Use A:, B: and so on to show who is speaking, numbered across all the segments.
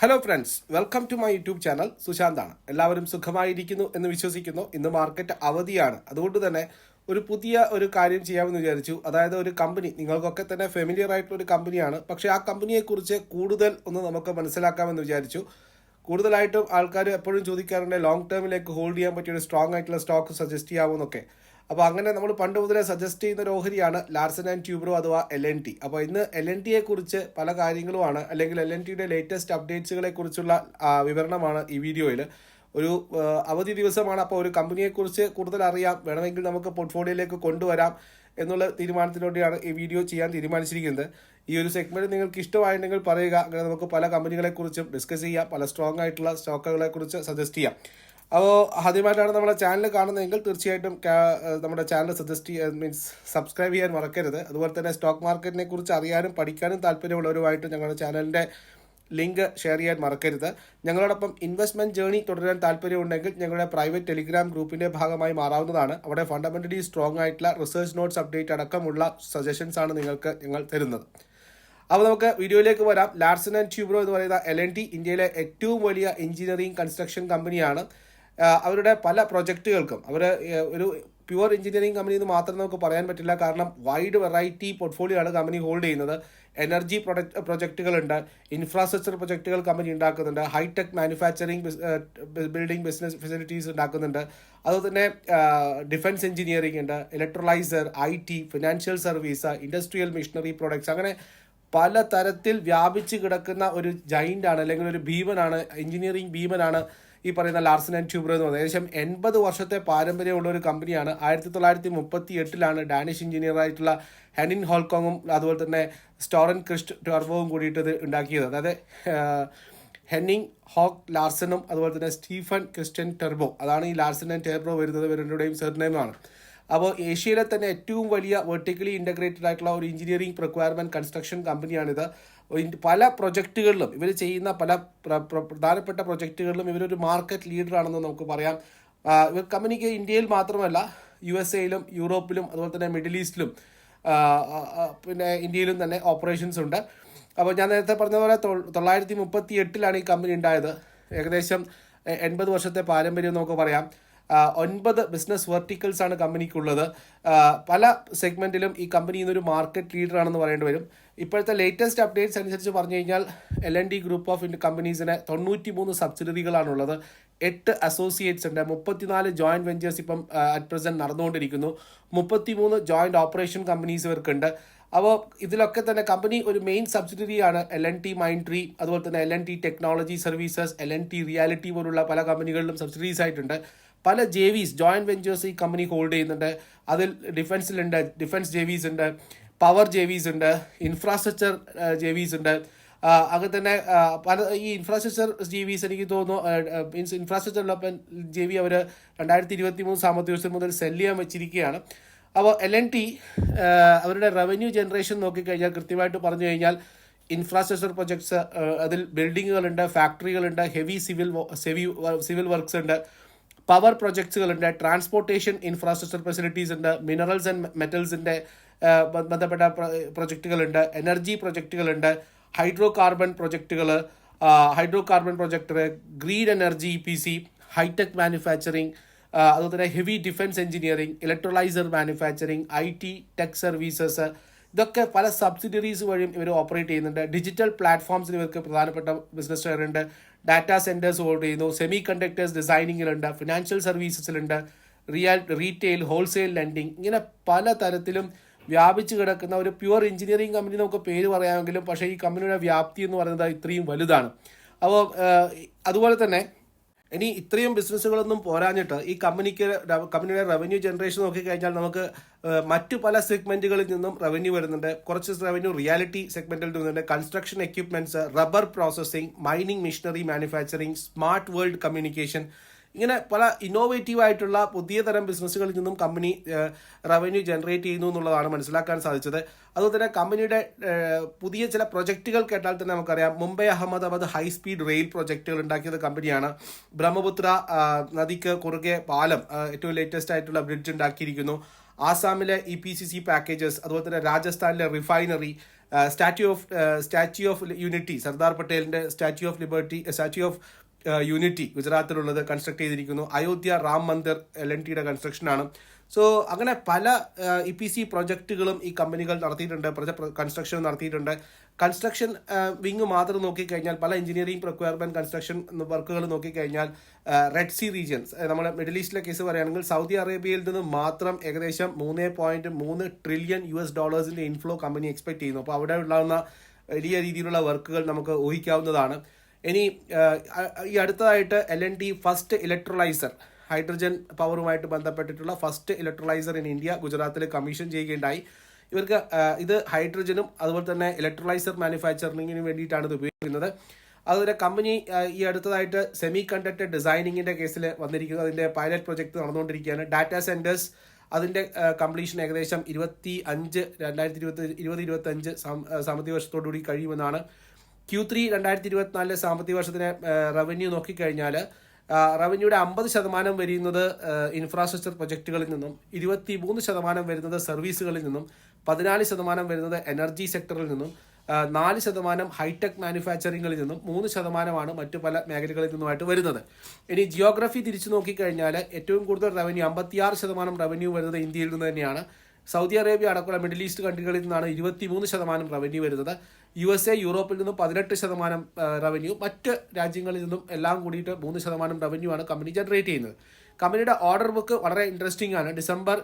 A: Hello friends welcome to my YouTube channel സുശാന്താണ് എല്ലാവരും സുഖമായിരിക്കുന്നു എന്ന് വിശ്വസിക്കുന്നു. ഇന്ന് മാർക്കറ്റ് അവധിയാണ്. അതുകൊണ്ട് തന്നെ ഒരു പുതിയ ഒരു കാര്യം ചെയ്യാമെന്ന് വിചാരിച്ചു. അതായത് ഒരു കമ്പനി നിങ്ങൾക്കൊക്കെ തന്നെ ഫെമിലിയർ ആയിട്ടുള്ള ഒരു കമ്പനിയാണ് പക്ഷേ ആ കമ്പനിയെക്കുറിച്ച് കൂടുതൽ ഒന്ന് നമുക്ക് മനസ്സിലാക്കാമെന്ന് വിചാരിച്ചു. കൂടുതലായിട്ടും ആൾക്കാർ എപ്പോഴും ചോദിക്കാറുണ്ട് ലോങ് ടേമിലേക്ക് ഹോൾഡ് ചെയ്യാൻ പറ്റിയ ഒരു സ്ട്രോങ് ആയിട്ടുള്ള സ്റ്റോക്ക് സജസ്റ്റ് ചെയ്യാമെന്നൊക്കെ അപ്പോൾ അങ്ങനെ നമ്മൾ പണ്ട് മുതലേ സജസ്റ്റ് ചെയ്യുന്ന ഒരു ഓഹരിയാണ് ലാർസൻ ആൻഡ് ട്യൂബ്രോ അഥവാ എൽ എൻ ടി അപ്പോൾ ഇന്ന് എൽ എൻ ടിയെ കുറിച്ച് പല കാര്യങ്ങളുമാണ്. അല്ലെങ്കിൽ എൽ എൻ ടിയുടെ ലേറ്റസ്റ്റ് അപ്ഡേറ്റ്സുകളെ കുറിച്ചുള്ള വിവരണമാണ് ഈ വീഡിയോയിൽ ഒരു അവധി ദിവസമാണ്. അപ്പോൾ ഒരു കമ്പനിയെക്കുറിച്ച് കൂടുതൽ അറിയാം. വേണമെങ്കിൽ നമുക്ക് പോർട്ട്ഫോളിയോയിലേക്ക് കൊണ്ടുവരാം എന്നുള്ള തീരുമാനത്തിലൂടെയാണ് ഈ വീഡിയോ ചെയ്യാൻ തീരുമാനിച്ചിരിക്കുന്നത്. ഈ ഒരു സെഗ്മെന്റ് നിങ്ങൾക്ക് ഇഷ്ടമായിട്ടുണ്ടെങ്കിൽ പറയുക. അങ്ങനെ നമുക്ക് പല കമ്പനികളെക്കുറിച്ചും ഡിസ്കസ് ചെയ്യാം. പല സ്ട്രോങ് ആയിട്ടുള്ള സ്റ്റോക്കുകളെക്കുറിച്ച് സജസ്റ്റ് ചെയ്യാം. അപ്പോൾ ആദ്യമായിട്ടാണ് നമ്മുടെ ചാനൽ കാണുന്നതെങ്കിൽ തീർച്ചയായിട്ടും നമ്മുടെ ചാനൽ സജസ്റ്റ് ചെയ്യാൻ മീൻസ് സബ്സ്ക്രൈബ് ചെയ്യാൻ മറക്കരുത്. അതുപോലെ തന്നെ സ്റ്റോക്ക് മാർക്കറ്റിനെ കുറിച്ച് അറിയാനും പഠിക്കാനും താല്പര്യമുള്ളവരുമായിട്ട് ഞങ്ങളുടെ ചാനലിന്റെ ലിങ്ക് ഷെയർ ചെയ്യാൻ മറക്കരുത്. ഞങ്ങളോടൊപ്പം ഇൻവെസ്റ്റ്മെന്റ് ജേണി തുടരാൻ താല്പര്യമുണ്ടെങ്കിൽ ഞങ്ങളുടെ പ്രൈവറ്റ് ടെലിഗ്രാം ഗ്രൂപ്പിന്റെ ഭാഗമായി മാറാവുന്നതാണ്. അവിടെ ഫണ്ടമെന്റലി സ്ട്രോങ് ആയിട്ടുള്ള റിസർച്ച് നോട്ട്സ് അപ്ഡേറ്റ് അടക്കമുള്ള സജഷൻസ് ആണ് നിങ്ങൾക്ക് ഞങ്ങൾ തരുന്നത്. അപ്പോൾ നമുക്ക് വീഡിയോയിലേക്ക് വരാം. ലാർസൺ ആൻഡ് ട്യൂബ്രോ എന്ന് പറയുന്ന എൽ എൻ ടി ഇന്ത്യയിലെ ഏറ്റവും വലിയ എഞ്ചിനീയറിംഗ് കൺസ്ട്രക്ഷൻ കമ്പനിയാണ് അവരുടെ പല പ്രൊജക്റ്റുകൾക്കും അവർ ഒരു പ്യുവർ എഞ്ചിനീയറിംഗ് കമ്പനി എന്ന് മാത്രം നമുക്ക് പറയാൻ പറ്റില്ല. കാരണം വൈഡ് വെറൈറ്റി പോർട്ട്ഫോളിയോ ആണ് കമ്പനി ഹോൾഡ് ചെയ്യുന്നത്. എനർജി പ്രൊഡക്റ്റ് പ്രൊജക്റ്റുകളുണ്ട് ഇൻഫ്രാസ്ട്രക്ചർ പ്രൊജക്റ്റുകൾ കമ്പനി ഉണ്ടാക്കുന്നുണ്ട്. High tech manufacturing building business facilities ഉണ്ടാക്കുന്നുണ്ട്. അതുപോലെ തന്നെ ഡിഫൻസ് എഞ്ചിനീയറിംഗ് ഉണ്ട്. Electrolyser I T financial service industrial machinery products അങ്ങനെ പല തരത്തിൽ വ്യാപിച്ച് കിടക്കുന്ന ഒരു ജൈന്റ് ആണ് അല്ലെങ്കിൽ ഒരു ഭീമനാണ് എഞ്ചിനീയറിംഗ് ഭീമനാണ് ഈ പറയുന്ന ലാർസൻ ആൻഡ് ട്യൂബ്രോ എന്ന് പറയുന്നത്. ഏകദേശം എൺപത് വർഷത്തെ പാരമ്പര്യമുള്ള ഒരു കമ്പനിയാണ്. ആയിരത്തി തൊള്ളായിരത്തി മുപ്പത്തി എട്ടിലാണ് ഡാനിഷ് എഞ്ചിനീയറായിട്ടുള്ള ഹെനിൻ ഹോൾക്കോങ്ങും അതുപോലെ തന്നെ സ്റ്റോറൻ ക്രിസ്റ്റ് ടർബോവും കൂടിയിട്ട് ഇത് ഉണ്ടാക്കിയത്. അതായത് ഹെന്നിങ് ഹോക്ക് ലാർസനും അതുപോലെ തന്നെ സ്റ്റീഫൻ ക്രിസ്റ്റ്യൻ ടെർബോ. അതാണ് ഈ ലാർസൺ ആൻഡ് ടെർബോ വരുന്നത് ഇവരുടെയും സെർനെയിമാണ്. അപ്പോൾ ഏഷ്യയിലെ തന്നെ ഏറ്റവും വലിയ വെർട്ടിക്കലി ഇന്റഗ്രേറ്റഡ് ആയിട്ടുള്ള ഒരു എഞ്ചിനീയറിംഗ് റിക്വയർമെന്റ് കൺസ്ട്രക്ഷൻ കമ്പനിയാണിത് പല പ്രൊജക്റ്റുകളിലും ഇവർ ചെയ്യുന്ന പല പ്ര- പ്ര- പ്രധാനപ്പെട്ട പ്രൊജക്റ്റുകളിലും ഇവരൊരു മാർക്കറ്റ് ലീഡറാണെന്ന് നമുക്ക് പറയാം. ഇവർ കമ്പനിക്ക് ഇന്ത്യയിൽ മാത്രമല്ല യു എസ് എയിലും യൂറോപ്പിലും അതുപോലെ തന്നെ മിഡിൽ ഈസ്റ്റിലും പിന്നെ ഇന്ത്യയിലും തന്നെ ഓപ്പറേഷൻസ് ഉണ്ട്. അപ്പോൾ ഞാൻ നേരത്തെ പറഞ്ഞതുപോലെ തൊള്ളായിരത്തി മുപ്പത്തി എട്ടിലാണ് ഈ കമ്പനി ഉണ്ടായത്. ഏകദേശം എൺപത് വർഷത്തെ പാരമ്പര്യം നമുക്ക് പറയാം. ഒൻപത് ബിസിനസ് വെർട്ടിക്കൽസ് ആണ് കമ്പനിക്കുള്ളത്. പല സെഗ്മെന്റിലും ഈ കമ്പനി ഇന്നൊരു മാർക്കറ്റ് ലീഡർ ആണെന്ന് പറയേണ്ടി വരും. ഇപ്പോഴത്തെ ലേറ്റസ്റ്റ് അപ്ഡേറ്റ്സ് അനുസരിച്ച് പറഞ്ഞു കഴിഞ്ഞാൽ L N D group of കമ്പനീസിന് തൊണ്ണൂറ്റി മൂന്ന് സബ്സിഡറികളാണുള്ളത് എട്ട് അസോസിയേറ്റ്സ് ഉണ്ട്. മുപ്പത്തിനാല് ജോയിന്റ് വെഞ്ചേഴ്സ് ഇപ്പം അറ്റ് പ്രസന്റ് നടന്നുകൊണ്ടിരിക്കുന്നു. മുപ്പത്തിമൂന്ന് ജോയിന്റ് ഓപ്പറേഷൻ കമ്പനീസ് ഇവർക്കുണ്ട്. അപ്പോൾ ഇതിലൊക്കെ തന്നെ കമ്പനി ഒരു മെയിൻ സബ്സിഡറിയാണ് L N T Mindtree അതുപോലെ തന്നെ L N T technology services L N T reality പോലുള്ള പല കമ്പനികളിലും സബ്സിഡീസ് ആയിട്ടുണ്ട്. പല ജെ വിസ് ജോയിന്റ് വെഞ്ചേഴ്സ് ഈ കമ്പനി ഹോൾഡ് ചെയ്യുന്നുണ്ട്. അതിൽ ഡിഫൻസിലുണ്ട് ഡിഫൻസ് ജെ വിസ് ഉണ്ട് പവർ ജെ വിസ് ഉണ്ട് ഇൻഫ്രാസ്ട്രക്ചർ ജെ വിസ് ഉണ്ട്. അങ്ങനെ തന്നെ പല ഈ ഇൻഫ്രാസ്ട്രക്ചർ ജി വിസ് എനിക്ക് തോന്നുന്നു means infrastructure development J V അവർ രണ്ടായിരത്തി ഇരുപത്തി മൂന്ന് സാമ്പത്തിക വർഷം മുതൽ സെൽ ചെയ്യാൻ വെച്ചിരിക്കുകയാണ്. അപ്പോൾ എൽ എൻ ടി അവരുടെ റവന്യൂ ജനറേഷൻ നോക്കിക്കഴിഞ്ഞാൽ കൃത്യമായിട്ട് പറഞ്ഞു കഴിഞ്ഞാൽ ഇൻഫ്രാസ്ട്രക്ചർ പ്രൊജക്ട്സ് അതിൽ ബിൽഡിങ്ങുകളുണ്ട് ഫാക്ടറികളുണ്ട് heavy civil civil civil works ഉണ്ട്. പവർ പ്രൊജക്ട്സുകളുണ്ട് ട്രാൻസ്പോർട്ടേഷൻ ഇൻഫ്രാസ്ട്രക്ചർ ഫെസിലിറ്റീസ് ഉണ്ട് മിനറൽസ് ആൻഡ് മെറ്റൽസിന്റെ ബന്ധപ്പെട്ട പ്രൊജക്റ്റുകളുണ്ട് എനർജി പ്രൊജക്റ്റുകളുണ്ട് hydrocarbon പ്രൊജക്റ്റുകൾ hydrocarbon projector green energy P C high tech manufacturing അതുപോലെ തന്നെ heavy defence engineering electrolyser manufacturing I T tech services ഇതൊക്കെ പല സബ്സിഡറീസ് വഴിയും ഇവർ ഓപ്പറേറ്റ് ചെയ്യുന്നുണ്ട്. ഡിജിറ്റൽ പ്ലാറ്റ്ഫോംസിൽ ഇവർക്ക് പ്രധാനപ്പെട്ട ബിസിനസ് ഉണ്ട് ഡാറ്റാ സെന്റേഴ്സ് ഹോൾഡ് ചെയ്യുന്നു. സെമി കണ്ടക്ടേഴ്സ് ഡിസൈനിങ്ങിലുണ്ട് ഫിനാൻഷ്യൽ സർവീസസിലുണ്ട് റിയൽ റീറ്റെയിൽ ഹോൾസെയിൽ ലെൻഡിങ് ഇങ്ങനെ പല തരത്തിലും വ്യാപിച്ചു കിടക്കുന്ന ഒരു പ്യുവർ എഞ്ചിനീയറിംഗ് കമ്പനി നമുക്ക് പേര് പറയാമെങ്കിലും പക്ഷേ ഈ കമ്പനിയുടെ വ്യാപ്തി എന്ന് പറയുന്നത് ഇത്രയും വലുതാണ്. അപ്പോൾ അതുപോലെ തന്നെ ഇനി ഇത്രയും ബിസിനസ്സുകളൊന്നും പോരാഞ്ഞിട്ട് ഈ കമ്പനിക്ക് കമ്പനിയുടെ റവന്യൂ ജനറേഷൻ നോക്കിക്കഴിഞ്ഞാൽ നമുക്ക് മറ്റു പല സെഗ്മെന്റുകളിൽ നിന്നും റവന്യൂ വരുന്നുണ്ട്. കുറച്ച് റവന്യൂ റിയാലിറ്റി സെഗ്മെന്റിൽ നിന്നുണ്ട്. Construction equipments rubber processing mining machinery manufacturing smart world communication ഇങ്ങനെ പല ഇന്നോവേറ്റീവ് ആയിട്ടുള്ള പുതിയ തരം ബിസിനസ്സുകളിൽ നിന്നും കമ്പനി റവന്യൂ ജനറേറ്റ് ചെയ്യുന്നു എന്നുള്ളതാണ് മനസ്സിലാക്കാൻ സാധിച്ചത്. അതുപോലെ തന്നെ കമ്പനിയുടെ പുതിയ ചില പ്രൊജക്റ്റുകൾ കേട്ടാൽ തന്നെ നമുക്കറിയാം. Mumbai Ahmedabad high speed rail പ്രൊജക്റ്റുകൾ ഉണ്ടാക്കിയത് കമ്പനിയാണ് ബ്രഹ്മപുത്ര നദിക്ക് കുറുകെ പാലം ഏറ്റവും ലേറ്റസ്റ്റ് ആയിട്ടുള്ള ബ്രിഡ്ജ് ഉണ്ടാക്കിയിരിക്കുന്നു. ആസാമിലെ E P C C packages അതുപോലെ തന്നെ രാജസ്ഥാനിലെ refinery statue of statue of unity Sardar പട്ടേലിന്റെ statue of liberty statue of unity ഗുജറാത്തിലുള്ളത് construct ചെയ്തിരിക്കുന്നു. അയോധ്യ റാം മന്ദിർ എൽ എൻ ടിയുടെ കൺസ്ട്രക്ഷനാണ് സോ അങ്ങനെ പല ഇ പി സി പ്രൊജക്റ്റുകളും ഈ കമ്പനികൾ നടത്തിയിട്ടുണ്ട് കൺസ്ട്രക്ഷൻ നടത്തിയിട്ടുണ്ട്. കൺസ്ട്രക്ഷൻ വിങ് മാത്രം നോക്കിക്കഴിഞ്ഞാൽ പല എഞ്ചിനീയറിംഗ് പ്രൊക്വയർമെന്റ് കൺസ്ട്രക്ഷൻ വർക്കുകൾ നോക്കിക്കഴിഞ്ഞാൽ റെഡ് സി റീജിയൻസ് നമ്മുടെ മിഡിൽ ഈസ്റ്റിലെ കേസ് പറയുകയാണെങ്കിൽ സൗദി അറേബ്യയിൽ നിന്ന് മാത്രം ഏകദേശം മൂന്ന് പോയിന്റ് മൂന്ന് ട്രില്യൺ യു എസ് ഡോളേഴ്സിന്റെ ഇൻഫ്ലോ കമ്പനി എക്സ്പെക്ട് ചെയ്യുന്നു. അപ്പോൾ അവിടെ ഉണ്ടാകുന്ന വലിയ രീതിയിലുള്ള വർക്കുകൾ നമുക്ക് ഊഹിക്കാവുന്നതാണ്. ഇനി ഈ അടുത്തതായിട്ട് L N T first electrolyser hydrogen പവറുമായിട്ട് ബന്ധപ്പെട്ടിട്ടുള്ള ഫസ്റ്റ് ഇലക്ട്രോലൈസർ ഇൻ ഇന്ത്യ ഗുജറാത്തിൽ കമ്മീഷൻ ചെയ്യുകയുണ്ടായി. ഇവർക്ക് ഇത് ഹൈഡ്രജനും അതുപോലെ തന്നെ ഇലക്ട്രോലൈസർ മാനുഫാക്ചറിങ്ങിന് വേണ്ടിയിട്ടാണ് ഇത് ഉപയോഗിക്കുന്നത്. അതുപോലെ കമ്പനി ഈ അടുത്തതായിട്ട് സെമി കണ്ടക്ടർ ഡിസൈനിങ്ങിന്റെ കേസിൽ വന്നിരിക്കുന്നത് അതിന്റെ പൈലറ്റ് പ്രൊജക്ട് നടന്നുകൊണ്ടിരിക്കുകയാണ് ഡാറ്റാ സെന്റേഴ്സ് അതിന്റെ കംപ്ലീഷൻ ഏകദേശം ഇരുപത്തി അഞ്ച് രണ്ടായിരത്തി ഇരുപത്തി ഇരുപത് ഇരുപത്തഞ്ച് സാമ്പത്തിക വർഷത്തോടുകൂടി കഴിയുമെന്നാണ് ക്യൂ ത്രീ രണ്ടായിരത്തി ഇരുപത്തിനാലിലെ സാമ്പത്തിക വർഷത്തിലെ റവന്യൂ നോക്കിക്കഴിഞ്ഞാൽ റവന്യൂയുടെ അമ്പത് ശതമാനം വരുന്നത് ഇൻഫ്രാസ്ട്രക്ചർ പ്രൊജക്റ്റുകളിൽ നിന്നും ഇരുപത്തി മൂന്ന് ശതമാനം വരുന്നത് സർവീസുകളിൽ നിന്നും പതിനാല് ശതമാനം വരുന്നത് എനർജി സെക്ടറിൽ നിന്നും നാല് ശതമാനം ഹൈടെക് മാനുഫാക്ചറിങ്ങിൽ നിന്നും മൂന്ന് ശതമാനമാണ് മറ്റു പല മേഖലകളിൽ നിന്നുമായിട്ട് വരുന്നത്. ഇനി ജിയോഗ്രഫി തിരിച്ചു നോക്കിക്കഴിഞ്ഞാൽ ഏറ്റവും കൂടുതൽ റവന്യൂ അമ്പത്തിയാറ് ശതമാനം റവന്യൂ വരുന്നത് ഇന്ത്യയിൽ നിന്ന് തന്നെയാണ്. സൗദി അറേബ്യ അടക്കമുള്ള മിഡിൽ ഈസ്റ്റ് കൺട്രികളിൽ നിന്നാണ് ഇരുപത്തിമൂന്ന് ശതമാനം റവന്യൂ വരുന്നത്. യു എസ് എ യൂറോപ്പിൽ നിന്നും പതിനെട്ട് ശതമാനം റവന്യൂ മറ്റ് രാജ്യങ്ങളിൽ നിന്നും എല്ലാം കൂടിയിട്ട് മൂന്ന് ശതമാനം റവന്യൂ ആണ് കമ്പനി ജനറേറ്റ് ചെയ്യുന്നത്. കമ്പനിയുടെ ഓർഡർ ബുക്ക് വളരെ ഇൻട്രസ്റ്റിംഗ് ആണ്. ഡിസംബർ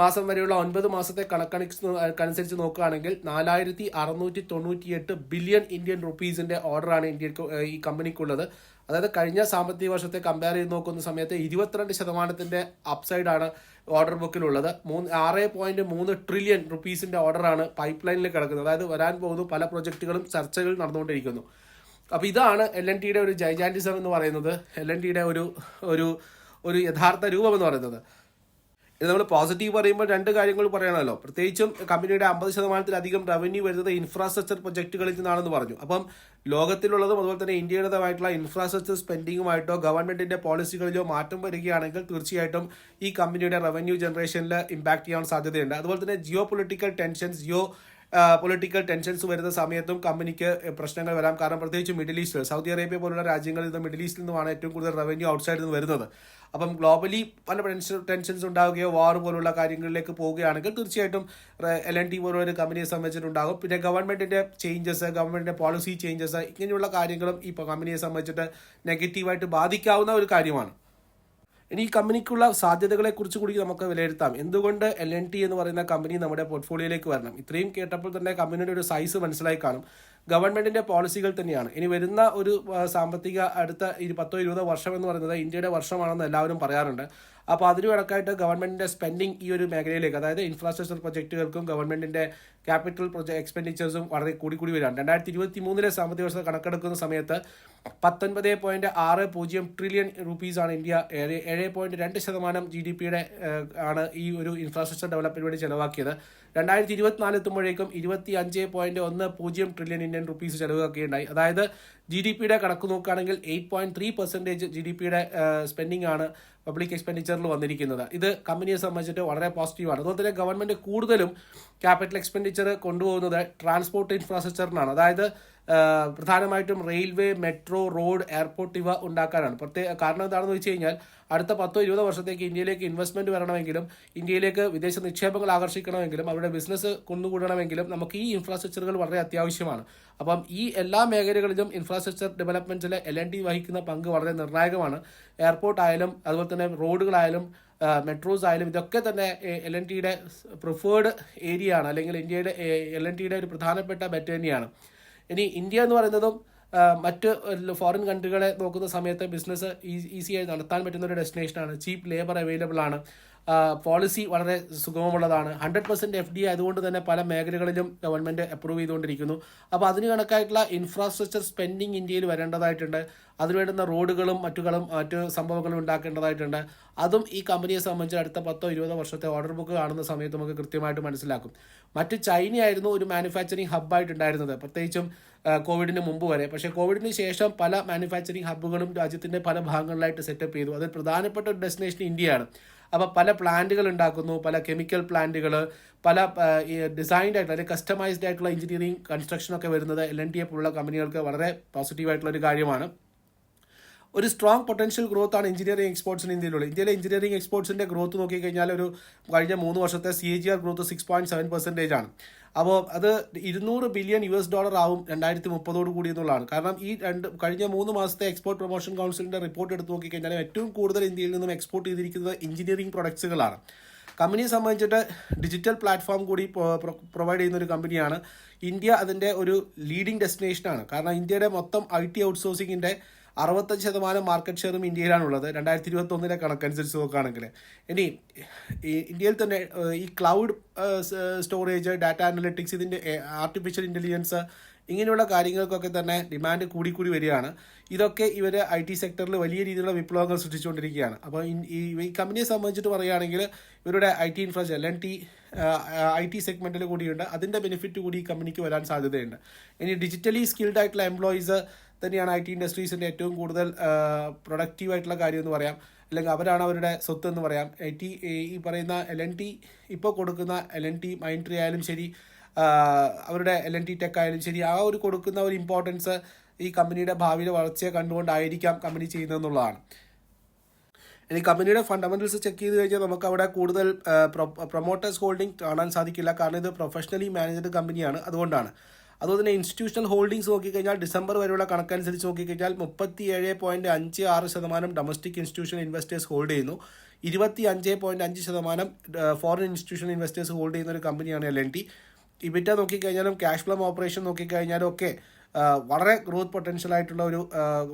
A: മാസം വരെയുള്ള ഒൻപത് മാസത്തെ കണക്കനുസരിച്ച് നോക്കുകയാണെങ്കിൽ നാലായിരത്തി അറുന്നൂറ്റി തൊണ്ണൂറ്റിയെട്ട് ബില്യൺ ഇന്ത്യൻ റുപ്പീസിന്റെ ഓർഡറാണ് ഇന്ത്യയ്ക്ക് ഈ കമ്പനിക്കുള്ളത്. അതായത് കഴിഞ്ഞ സാമ്പത്തിക വർഷത്തെ കമ്പയർ ചെയ്ത് നോക്കുന്ന സമയത്ത് ഇരുപത്തിരണ്ട് ശതമാനത്തിന്റെ അപ്സൈഡാണ് ഓർഡർ ബുക്കിലുള്ളത് മൂന്ന് ആറ് പോയിന്റ് മൂന്ന് ട്രില്യൺ റുപ്പീസിന്റെ ഓർഡറാണ് പൈപ്പ് ലൈനിൽ കിടക്കുന്നത്. അതായത് വരാൻ പോകുന്ന പല പ്രൊജക്ടുകളും ചർച്ചകൾ നടന്നുകൊണ്ടിരിക്കുന്നു. അപ്പോൾ ഇതാണ് എൽ എൻ ടിയുടെ ഒരു ജൈജാന്റിസം എന്ന് പറയുന്നത്. എൽ എൻ ടിയുടെ ഒരു ഒരു ഒരു യഥാർത്ഥ രൂപം എന്ന് പറയുന്നത്. ഇത് നമ്മൾ പോസിറ്റീവ് പറയുമ്പോൾ രണ്ട് കാര്യങ്ങൾ പറയണമല്ലോ. പ്രത്യേകിച്ചും കമ്പനിയുടെ അമ്പത് ശതമാനത്തിലധികം റവന്യൂ വരുന്നത് ഇൻഫ്രാസ്ട്രക്ചർ പ്രൊജക്ടുകളിൽ നിന്നാണെന്ന് പറഞ്ഞു. അപ്പം ലോകത്തിലുള്ളതും അതുപോലെ തന്നെ ഇന്ത്യയുടേതായിട്ടുള്ള ഇൻഫ്രാസ്ട്രക്ചർ സ്പെൻഡിങ്ങുമായിട്ടോ ഗവൺമെന്റിന്റെ പോളിസികളിലോ മാറ്റം വരികയാണെങ്കിൽ തീർച്ചയായിട്ടും ഈ കമ്പനിയുടെ റവന്യൂ ജനറേഷനിൽ ഇമ്പാക്ട് ചെയ്യാൻ സാധ്യതയുണ്ട്. അതുപോലെ തന്നെ geopolitical tensions geopolitical tensions വരുന്ന സമയത്തും കമ്പനിക്ക് പ്രശ്നങ്ങൾ വരാം. കാരണം പ്രത്യേകിച്ച് മിഡിൽ ഈസ്റ്റ് സൗദി അറേബ്യ പോലുള്ള രാജ്യങ്ങളിൽ നിന്ന് മിഡിൽ ഈസ്റ്റിൽ നിന്നുമാണ് ഏറ്റവും കൂടുതൽ റവന്യൂ ഔട്ട്സൈഡിൽ നിന്ന് വരുന്നത്. അപ്പം ഗ്ലോബലി പല ടെൻഷൻ ടെൻഷൻസ് ഉണ്ടാവുകയോ വാർ പോലുള്ള കാര്യങ്ങളിലേക്ക് പോവുകയാണെങ്കിൽ തീർച്ചയായിട്ടും എൽ എൻ ടി പോലുള്ള ഒരു കമ്പനിയെ സംബന്ധിച്ചിട്ടുണ്ടാകും. പിന്നെ ഗവൺമെന്റിന്റെ ചേഞ്ചസ് ഗവൺമെന്റിന്റെ പോളിസി ചേഞ്ചസ് ഇങ്ങനെയുള്ള കാര്യങ്ങളും ഈ കമ്പനിയെ സംബന്ധിച്ചിട്ട് നെഗറ്റീവായിട്ട് ബാധിക്കാവുന്ന ഒരു കാര്യമാണ്. ഇനി ഈ കമ്പനിക്കുള്ള സാധ്യതകളെ കുറിച്ച് കൂടി നമുക്ക് വിലയിരുത്താം. എന്തുകൊണ്ട് എൽ എൻ ടി എന്ന് പറയുന്ന കമ്പനി നമ്മുടെ പോർട്ട്ഫോളിയോയിലേക്ക് വരണം? ഇത്രയും കേട്ടപ്പോൾ തന്നെ കമ്പനിയുടെ ഒരു സൈസ് മനസ്സിലായി കാണും. ഗവൺമെന്റിന്റെ പോളിസികൾ തന്നെയാണ്. ഇനി വരുന്ന ഒരു സാമ്പത്തിക അടുത്ത പത്തോ ഇരുപതോ വർഷം എന്ന് പറയുന്നത് ഇന്ത്യയുടെ വർഷമാണെന്ന് എല്ലാവരും പറയാറുണ്ട്. അപ്പോൾ അതിനു കണക്കായിട്ട് ഗവൺമെന്റിന്റെ സ്പെൻഡിങ് ഈ ഒരു മേഖലയിലേക്ക് അതായത് ഇൻഫ്രാസ്ട്രക്ചർ പ്രൊജക്റ്റുകൾക്കും ഗവൺമെന്റിന്റെ ക്യാപിറ്റൽ പ്രൊജക്ട് എക്സ്പെൻഡിച്ചേഴ്സും വളരെ കൂടി കൂടി വരികയാണ്. രണ്ടായിരത്തി ഇരുപത്തി മൂന്നിലെ സാമ്പത്തിക വർഷം കണക്കെടുക്കുന്ന സമയത്ത് പത്തൊൻപത് പോയിന്റ് ആറ് പൂജ്യം ട്രില്യൺ റുപ്പീസാണ് ഇന്ത്യ ഏഴ് ഏഴ് പോയിന്റ് രണ്ട് ശതമാനം ജി ഡി പിയുടെ ആണ് ഈ ഒരു ഇൻഫ്രാസ്ട്രക്ചർ ഡെവലപ്മെന്റ് വേണ്ടി ചെലവാക്കിയത്. രണ്ടായിരത്തി ഇരുപത്തിനാല് എത്തുമ്പോഴേക്കും ഇരുപത്തി അഞ്ച് പോയിന്റ് ഒന്ന് പൂജ്യം ട്രില്യൺ ഇന്ത്യൻ റുപ്പീസ് ചെലവാക്കുകയുണ്ടായി. അതായത് ജി ഡി പിയുടെ കണക്ക് നോക്കുകയാണെങ്കിൽ eight point three percentage G D പിയുടെ സ്പെൻഡിംഗ് ആണ് പബ്ലിക് എക്സ്പെൻഡിച്ചറിൽ വന്നിരിക്കുന്നത്. ഇത് കമ്പനിയെ സംബന്ധിച്ചിട്ട് വളരെ പോസിറ്റീവാണ് അതുപോലെ തന്നെ ഗവൺമെന്റ് കൂടുതലും ക്യാപിറ്റൽ എക്സ്പെൻഡിച്ചർ കൊണ്ടുപോകുന്നത് ട്രാൻസ്പോർട്ട് ഇൻഫ്രാസ്ട്രക്ചറിനാണ് അതായത് പ്രധാനമായിട്ടും റെയിൽവേ മെട്രോ റോഡ് എയർപോർട്ട് ഇവ ഉണ്ടാക്കാനാണ്. പ്രത്യേക കാരണം എന്താണെന്ന് വെച്ച് കഴിഞ്ഞാൽ അടുത്ത പത്തോ ഇരുപതോ വർഷത്തേക്ക് ഇന്ത്യയിലേക്ക് ഇൻവെസ്റ്റ്മെന്റ് വരണമെങ്കിലും ഇന്ത്യയിലേക്ക് വിദേശ നിക്ഷേപങ്ങൾ ആകർഷിക്കണമെങ്കിലും അവരുടെ ബിസിനസ് കൊണ്ടുകൂടണമെങ്കിലും നമുക്ക് ഈ ഇൻഫ്രാസ്ട്രക്ചറുകൾ വളരെ അത്യാവശ്യമാണ്. അപ്പം ഈ എല്ലാ മേഖലകളിലും ഇൻഫ്രാസ്ട്രക്ചർ ഡെവലപ്മെന്റിലെ എൽ എൻ ഡി വഹിക്കുന്ന പങ്ക് വളരെ നിർണായകമാണ്. എയർപോർട്ട് ആയാലും അതുപോലെ തന്നെ റോഡുകളായാലും മെട്രോസ് ആയാലും ഇതൊക്കെ തന്നെ എൽ എൻ ടിയുടെ പ്രിഫേർഡ് ഏരിയ ആണ്. അല്ലെങ്കിൽ ഇന്ത്യയുടെ എൽ എൻ ടിയുടെ ഒരു പ്രധാനപ്പെട്ട ബെറ്റ് തന്നെയാണ്. ഇനി ഇന്ത്യ എന്ന് പറയുന്നതും മറ്റ് ഫോറിൻ കൺട്രികളെ നോക്കുന്ന സമയത്ത് ബിസിനസ് ഈസിയായി നടത്താൻ പറ്റുന്ന ഒരു ഡെസ്റ്റിനേഷനാണ് ചീപ്പ് ലേബർ അവൈലബിൾ ആണ്. പോളിസി വളരെ സുഗമമുള്ളതാണ്. ഹൺഡ്രഡ് പെർസെന്റ് എഫ് ഡി ആയതുകൊണ്ട് തന്നെ പല മേഖലകളിലും ഗവൺമെന്റ് അപ്രൂവ് ചെയ്തുകൊണ്ടിരിക്കുന്നു. അപ്പോൾ അതിന് കണക്കായിട്ടുള്ള ഇൻഫ്രാസ്ട്രക്ചർ സ്പെൻഡിങ് ഇന്ത്യയിൽ വരേണ്ടതായിട്ടുണ്ട്. അതിനുവേണ്ടുന്ന റോഡുകളും മറ്റുകളും മറ്റു സംഭവങ്ങളും ഉണ്ടാക്കേണ്ടതായിട്ടുണ്ട്. അതും ഈ കമ്പനിയെ സംബന്ധിച്ച് അടുത്ത പത്തോ ഇരുപതോ വർഷത്തെ ഓർഡർ ബുക്ക് കാണുന്ന സമയത്ത് നമുക്ക് കൃത്യമായിട്ട് മനസ്സിലാക്കും. മറ്റ് ചൈനയായിരുന്നു ഒരു മാനുഫാക്ചറിങ് ഹബ്ബായിട്ടുണ്ടായിരുന്നത് പ്രത്യേകിച്ചും കോവിഡിന് മുമ്പ് വരെ. പക്ഷേ കോവിഡിന് ശേഷം പല മാനുഫാക്ചറിങ് ഹബ്ബുകളും രാജ്യത്തിന്റെ പല ഭാഗങ്ങളിലായിട്ട് സെറ്റപ്പ് ചെയ്തു. അതിൽ പ്രധാനപ്പെട്ട ഒരു ഡെസ്റ്റിനേഷൻ ഇന്ത്യയാണ്. അപ്പോൾ പല പ്ലാന്റുകൾ ഉണ്ടാക്കുന്നു പല കെമിക്കൽ പ്ലാന്റുകൾ പല ഡിസൈൻഡ് ആയിട്ടുള്ള അല്ലെങ്കിൽ കസ്റ്റമൈസ്ഡ് ആയിട്ടുള്ള എഞ്ചിനീയറിംഗ് കൺസ്ട്രക്ഷൻ ഒക്കെ വരുന്നത് എൽ എൻ ടി എ പോലുള്ള കമ്പനികൾക്ക് വളരെ പോസിറ്റീവ് ആയിട്ടുള്ള ഒരു കാര്യമാണ്. ഒരു സ്ട്രോങ് പൊട്ടൻഷ്യൽ ഗ്രോത്ത് ആണ് എഞ്ചിനീയറിംഗ് എക്സ്പോർട്സിന് ഇന്ത്യയിലുള്ളത്. ഇന്ത്യയിലെ എഞ്ചിനീയറിംഗ് എക്സ്പോർട്സിന്റെ ഗ്രോത്ത് നോക്കിക്കഴിഞ്ഞാൽ ഒരു കഴിഞ്ഞ മൂന്ന് വർഷത്തെ C A G R growth six point seven percentage ആണ്. അപ്പോൾ അത് ഇരുന്നൂറ് ബില്യൺ യു എസ് ഡോളർ ആവും രണ്ടായിരത്തി മുപ്പതോട് കൂടി എന്നുള്ളതാണ്. കാരണം ഈ രണ്ട് കഴിഞ്ഞ മൂന്ന് മാസത്തെ എക്സ്പോർട്ട് പ്രൊമോഷൻ കൗൺസിലിന്റെ റിപ്പോർട്ട് എടുത്ത് നോക്കിക്കഴിഞ്ഞാൽ ഏറ്റവും കൂടുതൽ ഇന്ത്യയിൽ നിന്നും എക്സ്പോർട്ട് ചെയ്തിരിക്കുന്നത് എഞ്ചിനീയറിംഗ് പ്രൊഡക്ട്സുകളാണ് കമ്പനിയെ സംബന്ധിച്ചിട്ട് ഡിജിറ്റൽ പ്ലാറ്റ്ഫോം കൂടി പ്രൊവൈഡ് ചെയ്യുന്ന ഒരു കമ്പനിയാണ് ഇന്ത്യ അതിന്റെ ഒരു ലീഡിംഗ് ഡെസ്റ്റിനേഷനാണ് കാരണം ഇന്ത്യയുടെ മൊത്തം ഐ ടി ഔട്ട്സോഴ്സിങ്ങിന്റെ അറുപത്തഞ്ച് ശതമാനം മാർക്കറ്റ് ഷെയറും ഇന്ത്യയിലാണുള്ളത്. രണ്ടായിരത്തി ഇരുപത്തി ഒന്നിലെ കണക്കനുസരിച്ച് നോക്കുകയാണെങ്കിൽ. ഇനി ഇന്ത്യയിൽ തന്നെ ഈ ക്ലൗഡ് സ്റ്റോറേജ് ഡാറ്റ അനലിറ്റിക്സ് ഇതിന്റെ ആർട്ടിഫിഷ്യൽ ഇന്റലിജൻസ് ഇങ്ങനെയുള്ള കാര്യങ്ങൾക്കൊക്കെ തന്നെ ഡിമാൻഡ് കൂടിക്കൂടി കൂടി വരികയാണ്. ഇതൊക്കെ ഇവർ ഐ ടി സെക്ടറിൽ വലിയ രീതിയിലുള്ള വിപ്ലവങ്ങൾ സൃഷ്ടിച്ചുകൊണ്ടിരിക്കുകയാണ്. അപ്പോൾ ഈ കമ്പനിയെ സംബന്ധിച്ചിട്ട് പറയുകയാണെങ്കിൽ ഇവരുടെ I T infrastructure N T I T സെഗ്മെന്റിൽ കൂടിയുണ്ട്. അതിന്റെ ബെനിഫിറ്റ് കൂടി ഈ കമ്പനിക്ക് വരാൻ സാധ്യതയുണ്ട്. ഇനി ഡിജിറ്റലി സ്കിൽഡ് ആയിട്ടുള്ള എംപ്ലോയീസ് തന്നെയാണ് ഐ ടി ഇൻഡസ്ട്രീസിന്റെ ഏറ്റവും കൂടുതൽ പ്രൊഡക്റ്റീവായിട്ടുള്ള കാര്യം എന്ന് പറയാം. അല്ലെങ്കിൽ അവരാണ് അവരുടെ സ്വത്ത് എന്ന് പറയാം. ഐ ടി ഈ പറയുന്ന എൽ എൻ ടി ഇപ്പോൾ കൊടുക്കുന്ന L N T mind tree ആയാലും ശരി അവരുടെ എൽ എൻ ടി ടെക് ആയാലും ശരി ആ ഒരു കൊടുക്കുന്ന ഒരു ഇമ്പോർട്ടൻസ് ഈ കമ്പനിയുടെ ഭാവിയിലെ വളർച്ചയെ കണ്ടുകൊണ്ടായിരിക്കാം കമ്പനി ചെയ്യുന്നതെന്നുള്ളതാണ് ഇനി കമ്പനിയുടെ ഫണ്ടമെന്റൽസ് ചെക്ക് ചെയ്ത് കഴിഞ്ഞാൽ നമുക്ക് അവിടെ കൂടുതൽ പ്രൊമോട്ടേഴ്സ് ഹോൾഡിംഗ് കാണാൻ സാധിക്കില്ല. കാരണം ഇത് പ്രൊഫഷണലി മാനേജ്ഡ് കമ്പനിയാണ് അതുകൊണ്ടാണ്. അതുപോലെ തന്നെ ഇൻസ്റ്റിറ്റ്യൂഷണൽ ഹോൾഡിംഗ്സ് നോക്കിക്കഴിഞ്ഞാൽ ഡിസംബർ വരെയുള്ള കണക്കനുസരിച്ച് നോക്കിക്കഴിഞ്ഞാൽ മുപ്പത്തി ഏഴ് പോയിന്റ് അഞ്ച് ആറ് ശതമാനം ഡൊമസ്റ്റിക് ഇൻസ്റ്റിറ്റ്യൂഷൻ ഇൻവെസ്റ്റേഴ്സ് ഹോൾഡ് ചെയ്യുന്നു. ഇരുപത്തി അഞ്ച് പോയിന്റ് അഞ്ച് ശതമാനം ഫോറിൻ ഇൻസ്റ്റിറ്റ്യൂഷൻ ഇൻവെസ്റ്റേഴ്സ് ഹോൾഡ് ചെയ്യുന്ന ഒരു കമ്പനിയാണ് എൽ എൻ ടി ഇബിറ്റ നോക്കിക്കഴിഞ്ഞാലും ക്യാഷ് ഫ്ലം ഓപ്പറേഷൻ നോക്കിക്കഴിഞ്ഞാലും ഒക്കെ വളരെ ഗ്രോത്ത് പൊട്ടൻഷ്യൽ ആയിട്ടുള്ള ഒരു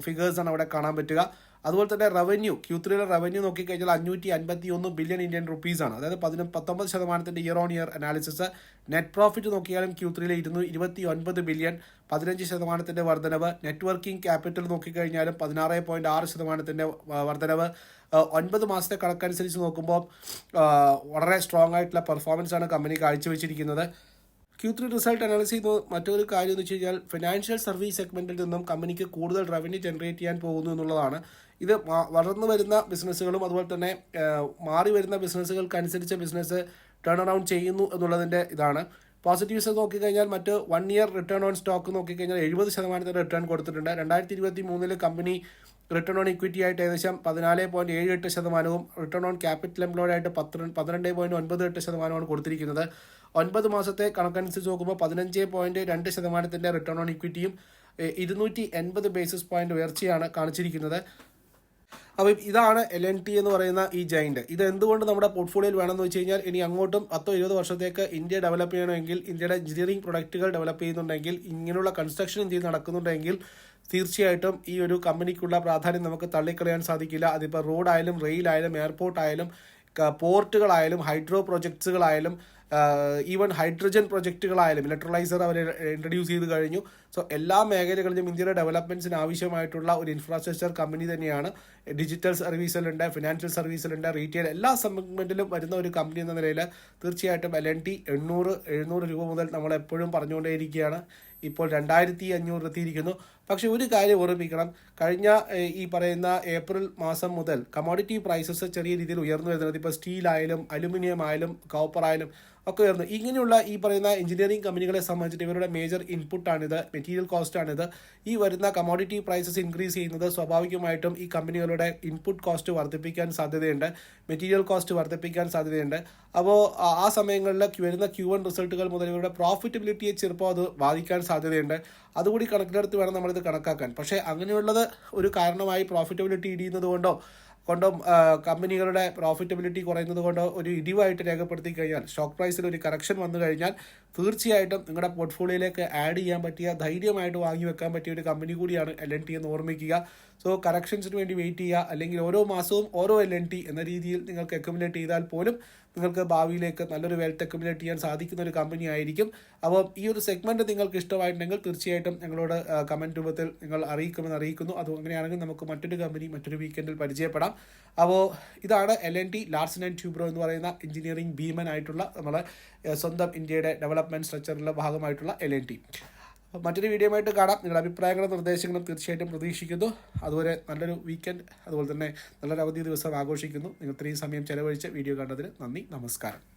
A: ഫിഗേഴ്സാണ് അവിടെ കാണാൻ പറ്റുക. അതുപോലെ തന്നെ റവന്യൂ ക്യൂ ത്രീയിലെ റവന്യൂ നോക്കിക്കഴിഞ്ഞാൽ അഞ്ഞൂറ്റി അൻപത്തി ഒന്ന് ബില്യൺ ഇന്ത്യൻ റുപ്പീസ് ആണ്. അതായത് പതിന പത്തൊമ്പത് ശതമാനത്തിന്റെ year on year analysis net profit നോക്കിയാലും ക്യൂ ത്രീയിലെ ഇരുന്നു ഇരുപത്തി ഒൻപത് ബില്യൺ പതിനഞ്ച് ശതമാനത്തിന്റെ വർധനവ്. നെറ്റ്വർക്കിംഗ് ക്യാപിറ്റൽ നോക്കിക്കഴിഞ്ഞാലും പതിനാറ് പോയിന്റ് ആറ് ശതമാനത്തിന്റെ വ- വർധനവ്. ഒൻപത് മാസത്തെ കണക്കനുസരിച്ച് നോക്കുമ്പോൾ വളരെ സ്ട്രോങ് ആയിട്ടുള്ള പെർഫോമൻസ് ആണ് കമ്പനി കാഴ്ചവെച്ചിരിക്കുന്നത്. ക്യൂ ത്രീ റിസൾട്ട് അനലൈസ് ചെയ്ത് മറ്റൊരു കാര്യം എന്ന് വെച്ച് കഴിഞ്ഞാൽ ഫിനാൻഷ്യൽ സർവീസ് സെഗ്മെന്റിൽ നിന്നും കമ്പനിക്ക് കൂടുതൽ റവന്യൂ ജനറേറ്റ് ചെയ്യാൻ പോകുന്നു എന്നുള്ളതാണ്. ഇത് വളർന്നു വരുന്ന ബിസിനസ്സുകളും അതുപോലെ തന്നെ മാറി വരുന്ന ബിസിനസ്സുകൾക്കനുസരിച്ച് ബിസിനസ് ടേൺ അറൗണ്ട് ചെയ്യുന്നു എന്നുള്ളതിന്റെ ഇതാണ്. പോസിറ്റീവ്സ് നോക്കിക്കഴിഞ്ഞാൽ മറ്റ് one year return on stock നോക്കിക്കഴിഞ്ഞാൽ എഴുപത് ശതമാനത്തിന്റെ റിട്ടേൺ കൊടുത്തിട്ടുണ്ട്. രണ്ടായിരത്തി ഇരുപത്തി മൂന്നിൽ കമ്പനി റിട്ടേൺ ഓൺ ഇക്വിറ്റി ആയിട്ട് ഏകദേശം പതിനാല് പോയിന്റ് ഏഴ് എട്ട് ശതമാനവും റിട്ടേൺ ഓൺ ക്യാപിറ്റൽ എംപ്ലോയ്ഡ് ആയിട്ട് പത്ത് പന്ത്രണ്ട് പോയിന്റ് ഒൻപത് എട്ട് ശതമാനമാണ് കൊടുത്തിരിക്കുന്നത്. ഒൻപത് മാസത്തെ കണക്കനുസരിച്ച് നോക്കുമ്പോൾ പതിനഞ്ച് പോയിന്റ് രണ്ട് ശതമാനത്തിന്റെ റിട്ടേൺ ഓൺ ഇക്വിറ്റിയും ഇരുന്നൂറ്റി എൺപത് ബേസിസ് പോയിന്റ് ഉയർച്ചയാണ് കാണിച്ചിരിക്കുന്നത്. അപ്പോൾ ഇതാണ് എൽ എൻ ടി എന്ന് പറയുന്ന ഈ ജൈന്റ് ഇത് എന്തുകൊണ്ട് നമ്മുടെ പോർട്ട്ഫോളിയോയിൽ വേണമെന്ന് വെച്ച് കഴിഞ്ഞാൽ ഇനി അങ്ങോട്ടും പത്തോ ഇരുപത് വർഷത്തേക്ക് ഇന്ത്യ ഡെവലപ്പ് ചെയ്യണമെങ്കിൽ ഇന്ത്യയുടെ എഞ്ചിനീയറിംഗ് പ്രൊഡക്റ്റുകൾ ഡെവലപ്പ് ചെയ്യുന്നുണ്ടെങ്കിൽ ഇങ്ങനെയുള്ള കൺസ്ട്രക്ഷൻ ഇന്ത്യയിൽ നടക്കുന്നുണ്ടെങ്കിൽ തീർച്ചയായിട്ടും ഈ ഒരു കമ്പനിക്കുള്ള പ്രാധാന്യം നമുക്ക് തള്ളിക്കളയാൻ സാധിക്കില്ല. അതിപ്പോൾ റോഡായാലും റെയിലായാലും എയർപോർട്ടായാലും പോർട്ടുകളായാലും ഹൈഡ്രോ പ്രൊജക്ട്സുകളായാലും ഈവൻ ഹൈഡ്രജൻ പ്രൊജക്റ്റുകളായാലും ഇലക്ട്രോലൈസർ അവർ ഇൻട്രൊഡ്യൂസ് ചെയ്ത് കഴിഞ്ഞു. സോ എല്ലാ മേഖലകളിലും ഇന്ത്യയുടെ ഡെവലപ്മെന്റ്സിന് ആവശ്യമായിട്ടുള്ള ഒരു ഇൻഫ്രാസ്ട്രക്ചർ കമ്പനി തന്നെയാണ്. ഡിജിറ്റൽ സർവീസിലുണ്ട് ഫിനാൻഷ്യൽ സർവീസിലുണ്ട് റീറ്റെയിൽ എല്ലാ സെഗ്മെന്റിലും വരുന്ന ഒരു കമ്പനി എന്ന നിലയിൽ തീർച്ചയായിട്ടും എൽ എൻ ടി എണ്ണൂറ് എഴുന്നൂറ് രൂപ മുതൽ നമ്മൾ എപ്പോഴും പറഞ്ഞുകൊണ്ടേയിരിക്കുകയാണ്. ഇപ്പോൾ രണ്ടായിരത്തി അഞ്ഞൂറ് എത്തിയിരിക്കുന്നു. പക്ഷെ ഒരു കാര്യം ഓർമ്മിക്കണം കഴിഞ്ഞ ഈ പറയുന്ന ഏപ്രിൽ മാസം മുതൽ കമോഡിറ്റി പ്രൈസസ് ചെറിയ രീതിയിൽ ഉയർന്നു വരുന്നത് ഇപ്പോൾ സ്റ്റീൽ ആയാലും അലുമിനിയം ആയാലും കോപ്പർ ആയാലും ഒക്കെ ഉയർന്നു. ഇങ്ങനെയുള്ള ഈ പറയുന്ന എഞ്ചിനീയറിംഗ് കമ്പനികളെ സംബന്ധിച്ചിട്ട് ഇവരുടെ മേജർ ഇൻപുട്ടാണിത് മെറ്റീരിയൽ കോസ്റ്റാണിത് ഈ വരുന്ന കമോഡിറ്റി പ്രൈസസ് ഇൻക്രീസ് ചെയ്യുന്നത് സ്വാഭാവികമായിട്ടും ഈ കമ്പനികളുടെ ഇൻപുട്ട് കോസ്റ്റ് വർദ്ധിപ്പിക്കാൻ സാധ്യതയുണ്ട്. മെറ്റീരിയൽ കോസ്റ്റ് വർദ്ധിപ്പിക്കാൻ സാധ്യതയുണ്ട്. അപ്പോൾ ആ സമയങ്ങളിൽ വരുന്ന ക്യൂ വൺ റിസൾട്ടുകൾ മുതൽ ഇവരുടെ പ്രോഫിറ്റബിലിറ്റിയെ ചിലപ്പോൾ അത് ബാധിക്കാൻ സാധ്യതയുണ്ട്. അതുകൂടി കണക്കിലെടുത്ത് വേണം നമ്മളിത് കണക്കാക്കാൻ. പക്ഷേ അങ്ങനെയുള്ളത് ഒരു കാരണമായി പ്രോഫിറ്റബിലിറ്റി ഇടിയുന്നത് കൊണ്ടോ കൊണ്ടോ കമ്പനികളുടെ പ്രോഫിറ്റബിലിറ്റി കുറയുന്നത് കൊണ്ടോ ഒരു ഇടിവായിട്ട് രേഖപ്പെടുത്തി കഴിഞ്ഞാൽ സ്റ്റോക്ക് പ്രൈസിൽ ഒരു കറക്ഷൻ വന്നു കഴിഞ്ഞാൽ തീർച്ചയായിട്ടും നിങ്ങളുടെ പോർട്ട്ഫോളിയോയിലേക്ക് ആഡ് ചെയ്യാൻ പറ്റിയ ധൈര്യമായിട്ട് വാങ്ങി വെക്കാൻ പറ്റിയ ഒരു കമ്പനി കൂടിയാണ് എൽ എൻ ടി എന്ന് ഓർമ്മിക്കുക. സോ കറക്ഷൻസിന് വേണ്ടി വെയിറ്റ് ചെയ്യുക. അല്ലെങ്കിൽ ഓരോ മാസവും ഓരോ എൽ എൻ ടി എന്ന രീതിയിൽ നിങ്ങൾക്ക് അക്യുമുലേറ്റ് ചെയ്താൽ പോലും നിങ്ങൾക്ക് ഭാവിയിലേക്ക് നല്ലൊരു വെൽത്ത് അക്യുമുലേറ്റ് ചെയ്യാൻ സാധിക്കുന്ന ഒരു കമ്പനി ആയിരിക്കും. അപ്പോൾ ഈ ഒരു സെഗ്മെന്റ് നിങ്ങൾക്ക് ഇഷ്ടമായിട്ടുണ്ടെങ്കിൽ തീർച്ചയായിട്ടും ഞങ്ങളോട് കമന്റ് രൂപത്തിൽ നിങ്ങൾ അറിയിക്കുമെന്ന് അറിയിക്കുന്നു. അത് അങ്ങനെയാണെങ്കിൽ നമുക്ക് മറ്റൊരു കമ്പനി മറ്റൊരു വീക്കെൻഡിൽ പരിചയപ്പെടാം. അപ്പോൾ ഇതാണ് L N T Larsen and Toubro എന്ന് പറയുന്ന എഞ്ചിനീയറിംഗ് ഭീമൻ ആയിട്ടുള്ള നമ്മുടെ സ്വന്തം ഇന്ത്യയുടെ ഡെവലപ്മെന്റ് സ്ട്രക്ചറിലെ ഭാഗമായിട്ടുള്ള എൽ എൻ ടി മറ്റൊരു വീഡിയോയുമായിട്ട് കാണാം. നിങ്ങളുടെ അഭിപ്രായങ്ങളും നിർദ്ദേശങ്ങളും തീർച്ചയായിട്ടും പ്രതീക്ഷിക്കുന്നു. അതുപോലെ നല്ലൊരു വീക്കെൻഡ് അതുപോലെ തന്നെ നല്ലൊരു അവധി ദിവസം ആഘോഷിക്കുന്നു. നിങ്ങൾ ഇത്രയും സമയം ചെലവഴിച്ച് വീഡിയോ കണ്ടതിന് നന്ദി നമസ്കാരം.